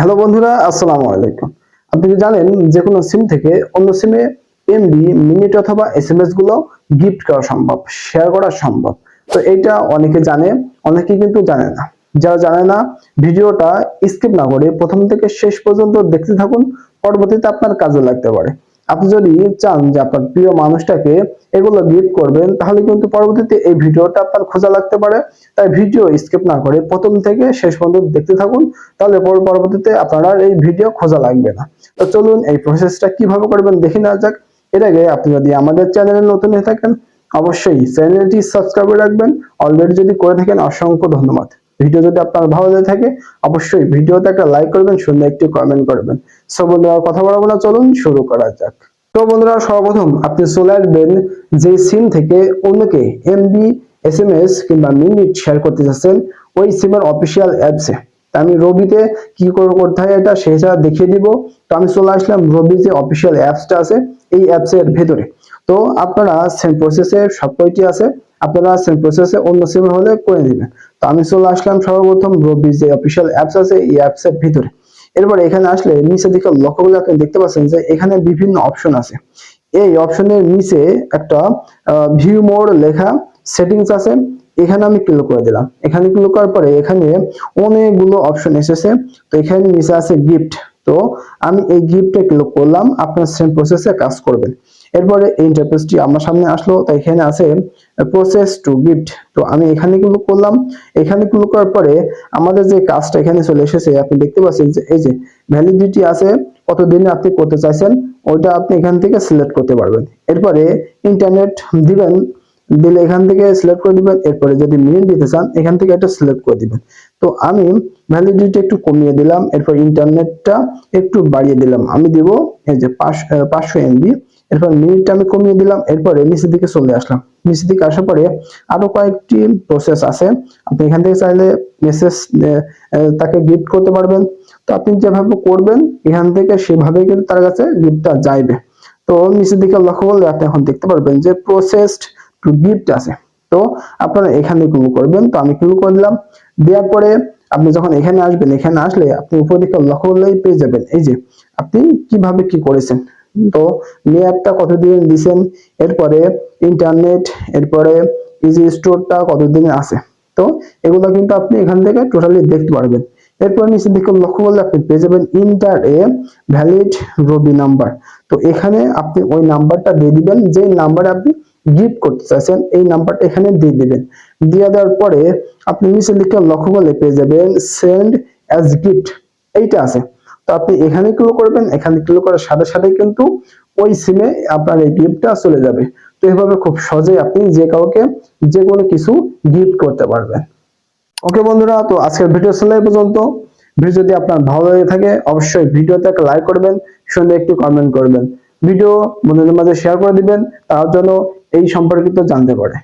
Hello বন্ধুরা, আসসালামু আলাইকুম। আপনি কি জানেন যে কোনো সিম থেকে অন্য সিমে এমবি মিনিট অথবা এসএমএসগুলো গিফট করা সম্ভব শেয়ার করা সম্ভব? তো এটা অনেকে জানে, অনেকে কিন্তু জানে না। যারা জানে না, ভিডিওটা স্কিপ না করে প্রথম থেকে শেষ পর্যন্ত দেখতে থাকুন, পরবর্তীতে আপনার কাজে লাগতে পারে। আপনি যদি চান যে আপনার প্রিয় মানুষটাকে এগুলো গিফট করবেন, তাহলে কিন্তু পরবর্তীতে এই ভিডিওটা আপনার খোঁজা লাগতে পারে। তাই ভিডিও স্কিপ না করে প্রথম থেকে শেষ পর্যন্ত দেখতে থাকুন, তাহলে পর- পরবর্তীতে আপনার এই ভিডিও খোঁজা লাগবে না। তো চলুন এই প্রসেসটা কীভাবে করবেন দেখে না যাক। এর আগে আপনি যদি আমাদের চ্যানেলে নতুন হয়ে থাকেন, অবশ্যই চ্যানেলটি সাবস্ক্রাইব করে রাখবেন। অলরেডি যদি করে থাকেন, অসংখ্য ধন্যবাদ। ভিডিও যদি আপনার ভালো লেগে থাকে, অবশ্যই ভিডিওতে একটা লাইক করবেন, সুন্দর একটি কমেন্ট করবেন। সো বন্ধুরা কথা বলব না, চলুন শুরু করা যাক। তো বন্ধুরা, সর্বপ্রথম আপনি চলে আসবেন যে সিম থেকে অন্যকে এমবি এসএমএস কিংবা মিনিট শেয়ার করতে চাচ্ছেন ওই সিমের অফিসিয়াল অ্যাপসে আমি রবিতে কি করে করতে হয় এটা সেটা দেখিয়ে দিব। তো আমি চলে আসলাম রবি যে অফিসিয়াল অ্যাপসটা আছে, এই অ্যাপসের ভেতরে। তো আপনারা সেম প্রসেসে সব কয়টি আছে, আপনারা সেম প্রসেসে অন্য সিম হলে করে দিবেন তো আমি চলে আসলাম সর্বপ্রথম রবি যে অফিসিয়াল অ্যাপস আছে, এই অ্যাপসের ভিতরে। এরপর এখানে আসলে নিচে দিকে লক্ষ্য করলে আপনি দেখতে পাচ্ছেন যে এখানে বিভিন্ন অপশন আছে। এই অপশনের নিচে একটা ভিউ মোড লেখা সেটিংস আছে। এখানে আমি ক্লিক করে দিলাম। এখানে ক্লিক করার পরে এখানে অনেকগুলো অপশন এসেছে। তো এখানে নিচে আছে গিফট তো আমি এই গিফটে ক্লিক করলাম। আপনার সেম প্রসেসে কাজ করবেন। এরপরে এই ইন্টারফেসটি আমার সামনে আসলো। তো এখানে আছে প্রসেস টু গিফট তো আমি এখানে ক্লিক করলাম। এখানে ক্লিক করার পরে আমাদের যে কাজটা এখানে চলে এসেছে, আপনি দেখতে পাচ্ছেন যে এই যে ভ্যালিডিটি আছে, কতদিনে আপনি করতে চাইছেন, ওইটা আপনি এখান থেকে সিলেক্ট করতে পারবেন। এরপরে ইন্টারনেট দিবেন, দিলে এখান থেকে সিলেক্ট করে দিবেন, এরপরে যদি মিনিট দিতে চান, এখান থেকে একটা সিলেক্ট করে দিবেন। তো আমি ভ্যালিডিটি একটু কমিয়ে দিলাম, এরপর ইন্টারনেটটা একটু বাড়িয়ে দিলাম। আমি দিব এই যে পাঁচশো এমবি এরপর মিনিটটা আমি কমিয়ে দিলাম, এরপরে নিচের দিকে চলে আসলাম। নিচের দিকে আসার পরে আরও কয়েকটি প্রসেস আছে। আপনি এখান থেকে চাইলে মেসেজ তাকে গিফট করতে পারবেন। তো আপনি যেভাবে করবেন, এখান থেকে সেভাবে কিন্তু তার কাছে গিফটটা যাইবে। তো নিচের দিকে লক্ষ্য করলে আপনি এখন দেখতে পারবেন যে প্রসেসড টু গিফট আছে। তো আপনারা এখানে ক্লিক করবেন। তো আমি ক্লিক করে দিলাম। দেওয়ার পরে আপনি যখন এখানে আসবেন, এখানে আসলে আপনি উপর দিকে লক্ষ্য করলেই পেয়ে যাবেন। এই যে, আপনি কীভাবে কি করেছেন? তো মেয়াদটা কতদিন দিছেন? এরপরে ইন্টারনেট এরপরে ইজি স্টোরটা কতদিন আছে? তো এগুলো কিন্তু আপনি এখান থেকে টোটালি দেখতে পারবেন। এরপর নিচের দিকে লক্ষ্য করলে আপনি পেয়ে যাবেন enter a valid Robi number তো এখানে আপনি ওই নাম্বারটা দিয়ে দিবেন যে নাম্বারে আপনি গিফট করতে চাইছেন, এই নাম্বারটা এখানে দিয়ে দিবেন। দিয়ে দেওয়ার পরে আপনি নিচের দিকে লক্ষ্য করলে পেয়ে যাবেন সেন্ড অ্যাজ গিফট এইটা আছে। তো আপনি এখানে ক্লিক করবেন, এখানে ক্লিক করার সাথে সাথে কিন্তু ওই সিমে আপনার এই গিফটটা চলে যাবে। তো এভাবে খুব সহজেই আপনি যে কাউকে যে কোনো কিছু গিফট করতে পারবেন। ওকে বন্ধুরা, তো আজকের ভিডিও ছিল এই পর্যন্ত। ভিডিও যদি আপনার ভালো লেগে থাকে, অবশ্যই ভিডিওতে একটা লাইক করবেন, সঙ্গে একটি কমেন্ট করবেন। ভিডিও বন্ধুদের মাঝে শেয়ার করে দিবেন, তার জন্য এই সম্পর্কিত জানতে পারে।